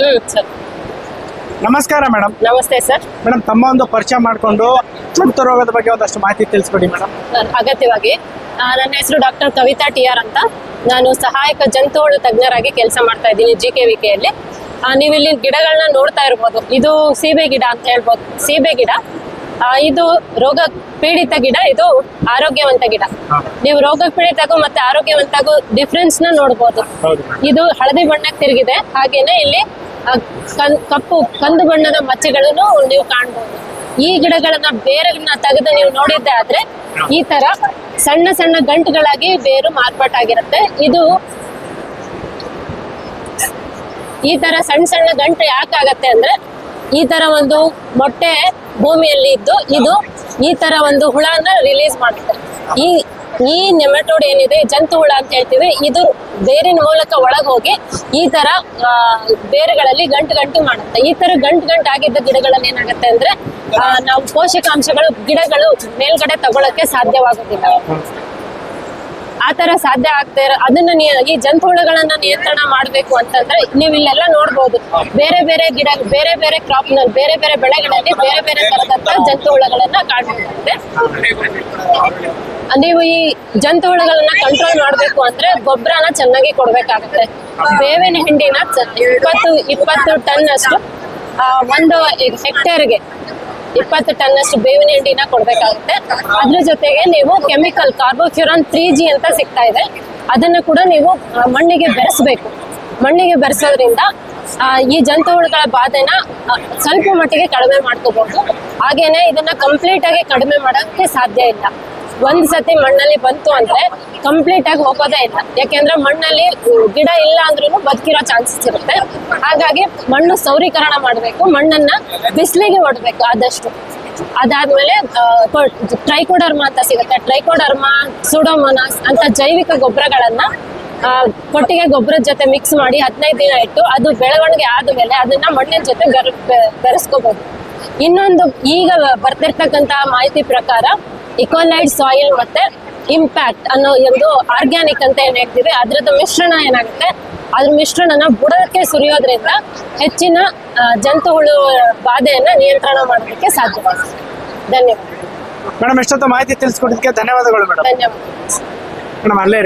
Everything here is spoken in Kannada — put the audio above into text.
ಹ್ಮ್ ಸರ್. ನಮಸ್ಕಾರ ಮೇಡಮ್. ನಮಸ್ತೆ ಸರ್. ಮೇಡಮ್ ತಮ್ಮ ಒಂದು ಪರಿಚಯ ಮಾಡಿಕೊಂಡು ರೋಗದ ಬಗ್ಗೆ ಒಂದಷ್ಟು ಮಾಹಿತಿ ತಿಳಿಸ್ಕೊಡಿ ಮೇಡಮ್. ಅಗತ್ಯವಾಗಿ. ನನ್ನ ಹೆಸರು ಡಾಕ್ಟರ್ ಕವಿತಾ ಟಿ ಆರ್ ಅಂತ. ನಾನು ಸಹಾಯಕ ಜಂತುಹುಳು ತಜ್ಞರಾಗಿ ಕೆಲಸ ಮಾಡ್ತಾ ಇದ್ದೀನಿ ಜಿ ಕೆ ವಿ ಕೆಯಲ್ಲಿ ನೀವು ಇಲ್ಲಿ ಗಿಡಗಳನ್ನ ನೋಡ್ತಾ ಇರ್ಬೋದು. ಇದು ಸೀಬೆ ಗಿಡ ಅಂತ ಹೇಳ್ಬೋದು. ಸೀಬೆ ಗಿಡ. ಆ, ಇದು ರೋಗ ಪೀಡಿತ ಗಿಡ. ಇದು ಆರೋಗ್ಯವಂತ ಗಿಡ. ನೀವು ರೋಗ ಪೀಡಿತಗೂ ಮತ್ತೆ ಆರೋಗ್ಯವಂತಗೂ ಡಿಫ್ರೆನ್ಸ್ನ ನೋಡ್ಬೋದು. ಹೌದು ಇದು ಹಳದಿ ಬಣ್ಣಕ್ಕೆ ತಿರುಗಿದೆ. ಹಾಗೇನೆ ಇಲ್ಲಿ ಕಪ್ಪು, ಕಂದು ಬಣ್ಣದ ಮಚ್ಚೆಗಳನ್ನು ನೀವು ಕಾಣ್ಬೋದು. ಈ ಗಿಡಗಳನ್ನ ಬೇರೆಗಳನ್ನ ತೆಗೆದು ನೀವು ನೋಡಿದ್ದೆ ಆದ್ರೆ ಈ ತರ ಸಣ್ಣ ಸಣ್ಣ ಗಂಟುಗಳಾಗಿ ಬೇರು ಮಾರ್ಪಾಟಾಗಿರುತ್ತೆ ಇದು ಈ ತರ ಸಣ್ಣ ಸಣ್ಣ ಗಂಟು ಯಾಕಾಗತ್ತೆ ಅಂದ್ರೆ ಈ ತರ ಒಂದು ಮೊಟ್ಟೆ ಭೂಮಿಯಲ್ಲಿ ಇದ್ದು ಇದು ಈ ತರ ಒಂದು ಹುಳನ ರಿಲೀಸ್ ಮಾಡುತ್ತೆ. ಈ ಈ ನೆಮಟೋಡ್ ಏನಿದೆ ಜಂತು ಹುಳ ಅಂತ ಹೇಳ್ತೀವಿ, ಇದು ಬೇರಿನ ಮೂಲಕ ಒಳಗೆ ಹೋಗಿ ಈ ತರ ಬೇರುಗಳಲ್ಲಿ ಗಂಟು ಗಂಟು ಮಾಡುತ್ತೆ. ಈ ತರ ಗಂಟು ಗಂಟು ಆಗಿದ್ದ ಗಿಡಗಳಲ್ಲಿ ಏನಾಗುತ್ತೆ ಅಂದ್ರೆ ನಾವು ಪೋಷಕಾಂಶಗಳು, ಗಿಡಗಳು ಮೇಲ್ಗಡೆ ತಗೊಳಕ್ಕೆ ಸಾಧ್ಯವಾಗೋದಿಲ್ಲ. ಆ ತರ ಸಾಧ್ಯ ಆಗ್ತಾ ಇರೋ ಅದನ್ನ ಈ ಜಂತುಹುಳುಗಳನ್ನ ನಿಯಂತ್ರಣ ಮಾಡ್ಬೇಕು ಅಂತಂದ್ರೆ ನೀವು ಇಲ್ಲೆಲ್ಲ ನೋಡ್ಬೋದು. ಬೇರೆ ಬೇರೆ ಗಿಡ ಬೇರೆ ಬೇರೆ ಕ್ರಾಪ್ನಲ್ಲಿ ಬೇರೆ ಬೇರೆ ಬೆಳೆಗಳಲ್ಲಿ ಬೇರೆ ಬೇರೆ ತರದಂತ ಜಂತುಹುಳುಗಳನ್ನ ಕಾಣಬಹುದಾಗಿದೆ ನೀವು ಈ ಜಂತುಹುಳುಗಳನ್ನ ಕಂಟ್ರೋಲ್ ಮಾಡ್ಬೇಕು ಅಂದ್ರೆ ಗೊಬ್ಬರನ ಚೆನ್ನಾಗಿ ಕೊಡ್ಬೇಕಾಗುತ್ತೆ. ಬೇವಿನ ಹಿಂಡಿನ ಇಪ್ಪತ್ತು ಇಪ್ಪತ್ತು ಟನ್ ಅಷ್ಟು ಒಂದು ಹೆಕ್ಟೇರ್ಗೆ ಇಪ್ಪತ್ತು ಟನ್ನಷ್ಟು ಬೇವಿನ ಹಿಂಡಿನ ಕೊಡಬೇಕಾಗುತ್ತೆ. ಅದ್ರ ಜೊತೆಗೆ ನೀವು ಕೆಮಿಕಲ್ ಕಾರ್ಬೋಕ್ಯೂರಾನ್ ತ್ರೀ ಜಿ ಅಂತ ಸಿಗ್ತಾ ಇದೆ. ಅದನ್ನ ಕೂಡ ನೀವು ಮಣ್ಣಿಗೆ ಬೆರೆಸ್ಬೇಕು. ಮಣ್ಣಿಗೆ ಬೆರೆಸೋದ್ರಿಂದ ಈ ಜಂತುಹುಳುಗಳ ಬಾಧೆನ ಸ್ವಲ್ಪ ಮಟ್ಟಿಗೆ ಕಡಿಮೆ ಮಾಡ್ಕೋಬಹುದು. ಹಾಗೇನೆ ಇದನ್ನ ಕಂಪ್ಲೀಟ್ ಆಗಿ ಕಡಿಮೆ ಮಾಡೋಕೆ ಸಾಧ್ಯ ಇಲ್ಲ. ಒಂದ್ ಸತಿ ಮಣ್ಣಲ್ಲಿ ಬಂತು ಅಂದ್ರೆ ಕಂಪ್ಲೀಟ್ ಆಗಿ ಹೋಗೋದೇ ಇಲ್ಲ. ಯಾಕೆಂದ್ರೆ ಮಣ್ಣಲ್ಲಿ ಗಿಡ ಇಲ್ಲ ಅಂದ್ರೂ ಬದುಕಿರೋ ಚಾನ್ಸಸ್ ಇರುತ್ತೆ. ಹಾಗಾಗಿ ಮಣ್ಣು ಸೌರೀಕರಣ ಮಾಡಬೇಕು, ಮಣ್ಣನ್ನ ಬಿಸಿಲಿಗೆ ಹೊಡ್ಬೇಕು ಆದಷ್ಟು. ಅದಾದ್ಮೇಲೆ ಟ್ರೈಕೋಡರ್ಮಾ ಅಂತ ಸಿಗುತ್ತೆ. ಟ್ರೈಕೋಡರ್ಮಾ ಸುಡೋಮೋನಾಸ್ ಅಂತ ಜೈವಿಕ ಗೊಬ್ಬರಗಳನ್ನ ಕೊಟ್ಟಿಗೆ ಗೊಬ್ಬರದ ಜೊತೆ ಮಿಕ್ಸ್ ಮಾಡಿ ಹದಿನೈದು ದಿನ ಇಟ್ಟು ಅದು ಬೆಳವಣಿಗೆ ಆದ್ಮೇಲೆ ಅದನ್ನ ಮಣ್ಣಿನ ಜೊತೆ ಬೆರೆಸ್ಕೋಬಹುದು ಇನ್ನೊಂದು ಈಗ ಬರ್ತಿರ್ತಕ್ಕಂತಹ ಮಾಹಿತಿ ಪ್ರಕಾರ ಇಕೋಲೈಡ್ ಸಾಯಿಲ್ ಮತ್ತೆ ಇಂಪ್ಯಾಕ್ಟ್ ಅನ್ನೋ ಒಂದು ಆರ್ಗ್ಯಾನಿಕ್ ಅಂತ ಏನ್ ಹೇಳ್ತೀವಿ ಅದ್ರದ್ದು ಮಿಶ್ರಣ ಏನಾಗುತ್ತೆ ಅದ್ರ ಮಿಶ್ರಣನ ಬುಡಕ್ಕೆ ಸುರಿಯೋದ್ರಿಂದ ಹೆಚ್ಚಿನ ಜಂತು ಜಂತುಹುಳು ಬಾಧೆಯನ್ನ ನಿಯಂತ್ರಣ ಮಾಡೋದಕ್ಕೆ ಸಾಧ್ಯವಾಗುತ್ತೆ. ಧನ್ಯವಾದ ಮೇಡಮ್ ಎಷ್ಟೊತ್ತು ಮಾಹಿತಿ ತಿಳಿಸ್ಕೊಡೋದಕ್ಕೆ ಧನ್ಯವಾದಗಳು ಮೇಡಮ್. ಧನ್ಯವಾದ ಮೇಡಮ್ ಅಲ್ಲೇ